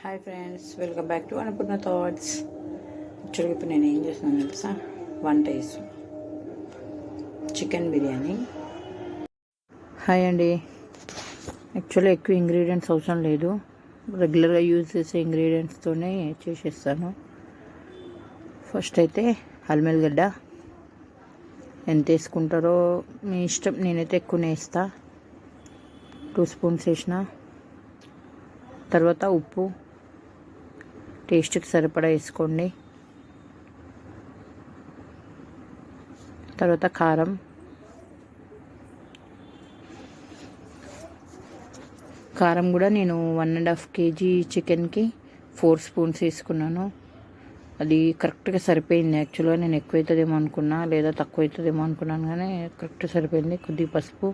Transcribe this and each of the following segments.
Hi friends welcome back to అనుకున్న thoughts యాక్చువల్గా ఇప్పుడు నేను ఏం చేస్తున్నాను తెలుసా? వంట చేస్తున్నాను చికెన్ బిర్యానీ. హాయ్ అండి. యాక్చువల్లీ ఎక్కువ ఇంగ్రీడియంట్స్ అవసరం లేదు. రెగ్యులర్గా యూజ్ చేసే ఇంగ్రీడియంట్స్తోనే చేసేస్తాను. ఫస్ట్ అయితే అల్మెల్గడ్డ ఎంత వేసుకుంటారో మీ ఇష్టం నేనైతే ఎక్కువనే వేస్తా టూ స్పూన్స్ వేసిన. తర్వాత ఉప్పు. టేస్ట్కి సరిపడా వేసుకోండి. తర్వాత కారం. కారం కూడా నేను వన్ అండ్ హాఫ్ కేజీ చికెన్కి ఫోర్ స్పూన్స్ వేసుకున్నాను. అది కరెక్ట్గా సరిపోయింది. యాక్చువల్గా నేను ఎక్కువ అవుతుందేమో అనుకున్నా లేదా తక్కువ అవుతుందేమో అనుకున్నాను కానీ కరెక్ట్ సరిపోయింది. కొద్దిగా పసుపు.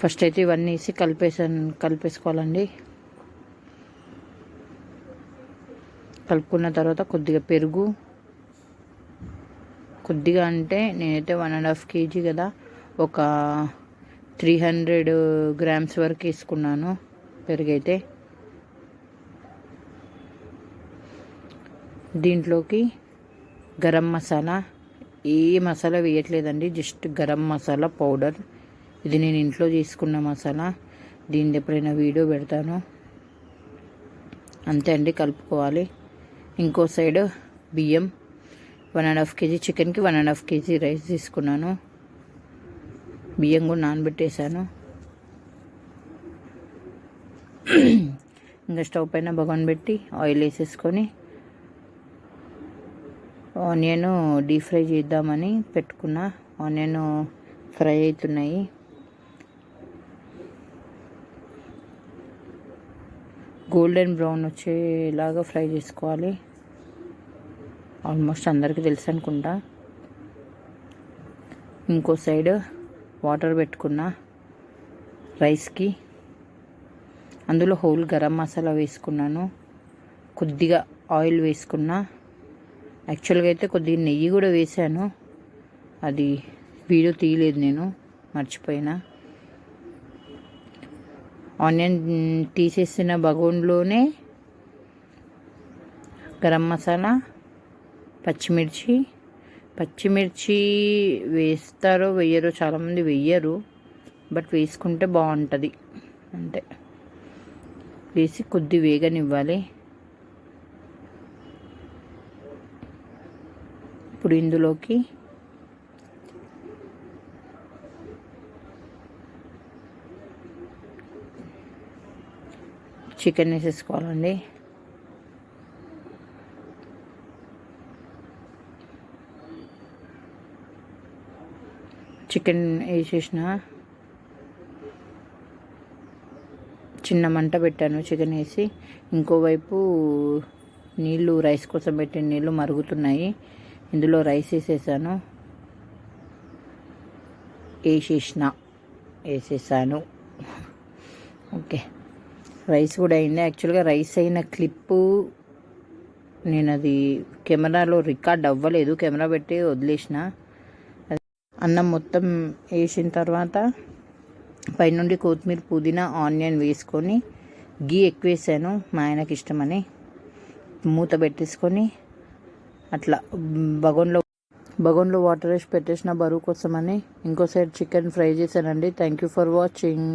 ఫస్ట్ అయితే ఇవన్నీ వేసి కలిపేసాను కలిపేసుకోవాలండి. కలుపుకున్న తర్వాత కొద్దిగా పెరుగు. కొద్దిగా అంటే నేనైతే వన్ అండ్ హాఫ్ కేజీ కదా ఒక త్రీ హండ్రెడ్ గ్రామ్స్ వరకు వేసుకున్నాను పెరుగైతే. దీంట్లోకి గరం మసాలా. ఏ మసాలా వేయట్లేదండి జస్ట్ గరం మసాలా పౌడర్. ఇది నేను ఇంట్లో చేసుకున్న మసాలా. దీన్ని ఎప్పుడైనా వీడియో పెడతాను. అంతే అండి కలుపుకోవాలి. ఇంకో సైడ్ బియ్యం. వన్ అండ్ హాఫ్ కేజీ చికెన్కి one and half KG rice తీసుకున్నాను. బియ్యం కూడా నానబెట్టేశాను. ఇంకా స్టవ్ పైన బగోన్ పెట్టి ఆయిల్ వేసేసుకొని ఆనియన్ డీప్ ఫ్రై చేద్దామని పెట్టుకున్న. ఆనియన్ ఫ్రై అవుతున్నాయి. గోల్డెన్ బ్రౌన్ వచ్చేలాగా ఫ్రై చేసుకోవాలి. ఆల్మోస్ట్ అందరికీ తెలుసు అనుకుంటా. ఇంకో సైడ్ వాటర్ పెట్టుకున్న రైస్కి. అందులో హోల్ గరం మసాలా వేసుకున్నాను. కొద్దిగా ఆయిల్ వేసుకున్నా. యాక్చువల్గా అయితే కొద్దిగా నెయ్యి కూడా వేసాను అది వీడియో తీయలేదు నేను మర్చిపోయినా. ఆనియన్ తీసేసిన బగోన్లోనే గరం మసాలా పచ్చిమిర్చి. పచ్చిమిర్చి వేస్తారో వేయరో చాలామంది వేయరు బట్ వేసుకుంటే బాగుంటుంది. అంతే. వేసి కొద్ది వేగనివ్వాలి. ఇప్పుడు ఇందులోకి. చికెన్ వేసేసుకోవాలండి. చికెన్ వేసేసిన. చిన్న మంట పెట్టాను చికెన్ వేసి. ఇంకోవైపు నీళ్ళు రైస్ కోసం పెట్టిన నీళ్ళు మరుగుతున్నాయి. ఇందులో రైస్ వేసేసాను. వేసేసిన వేసేసాను. ఓకే. రైస్ కూడా అయింది. యాక్చువల్గా రైస్ అయిన క్లిప్పు నేను అది కెమెరాలో రికార్డ్ అవ్వలేదు. కెమెరా పెట్టి వదిలేసిన. అన్నం మొత్తం వేసిన తర్వాత పైనుండి కొత్తిమీర పుదీనా ఆనియన్ వేసుకొని గీ ఎక్కువ వేసాను మా ఆయనకి ఇష్టమని మూత పెట్టేసుకొని అట్లా. బగోన్లో బగోన్లో వాటర్ వేసి పెట్టేసిన బరువు కోసమని ఇంకో సైడ్ చికెన్ ఫ్రై చేశానండి. Thank you for watching